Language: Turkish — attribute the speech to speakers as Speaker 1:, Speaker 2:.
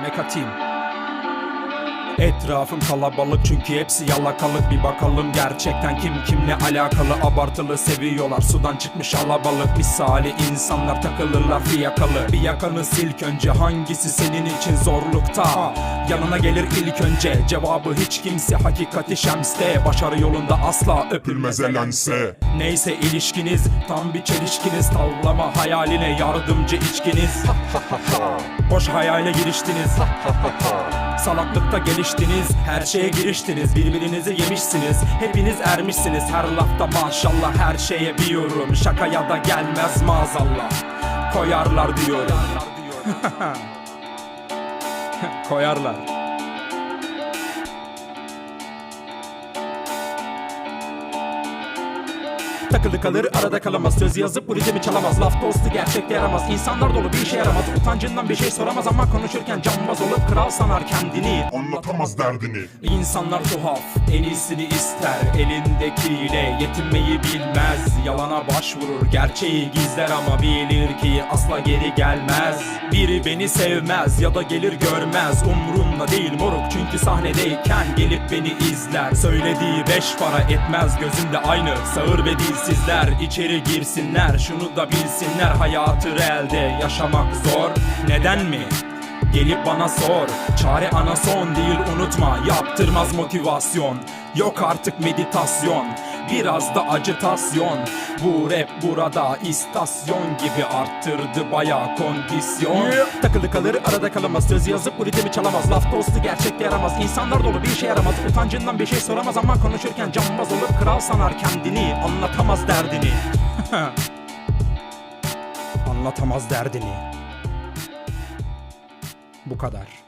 Speaker 1: Make a team. Etrafım kalabalık çünkü hepsi yalakalık. Bir bakalım gerçekten kim kimle alakalı. Abartılı seviyorlar sudan çıkmış alabalık. Misali insanlar takılırlar fiyakalı. Bir yakanı silk önce hangisi senin için zorlukta? Yanına gelir ilk önce cevabı hiç kimse Hakikati şemste. Başarı yolunda asla öpülmez
Speaker 2: elense.
Speaker 1: Neyse ilişkiniz tam bir çelişkiniz. Tavlama hayaline yardımcı içkiniz. Boş hayale giriştiniz Salaklıkta geliştiniz Her şeye giriştiniz Birbirinizi yemişsiniz Hepiniz ermişsiniz. Her lafta maşallah her şeye bir yorum Şakaya da gelmez maazallah. Koyarlar diyorum. Koyarlar Takılı kalır arada kalamaz. Söz yazıp bu ritmi çalamaz. Laf dostu gerçekte yaramaz. İnsanlar dolu bir işe yaramaz. Utancından bir şey soramaz Ama konuşurken cambaz olup kral sanar kendini.
Speaker 2: Anlatamaz derdini.
Speaker 1: İnsanlar tuhaf En iyisini ister. Elindekiyle yetinmeyi bilmez. Yalana başvurur Gerçeği gizler ama bilir ki Asla geri gelmez. Biri beni sevmez Ya da gelir görmez. Umrumda değil moruk Çünkü sahnedeyken Gelip beni izler. Söylediği beş para etmez Gözümde aynı Sağır ve dilsizler içeri girsinler Şunu da bilsinler. Hayatı realde yaşamak zor. Neden mi? Gelip bana sor. Çare ana son değil unutma. Yaptırmaz motivasyon. Yok artık meditasyon Biraz da acıtasyon Bu rap burada istasyon gibi arttırdı baya kondisyon. Takılı kalır arada kalamaz. Söz yazıp bu ritmi çalamaz. Laf dostu gerçekte yaramaz. İnsanlar dolu bir işe yaramaz. Utancından bir şey soramaz. Ama konuşurken cambaz olup kral sanar kendini. Anlatamaz derdini. Anlatamaz derdini. Bu kadar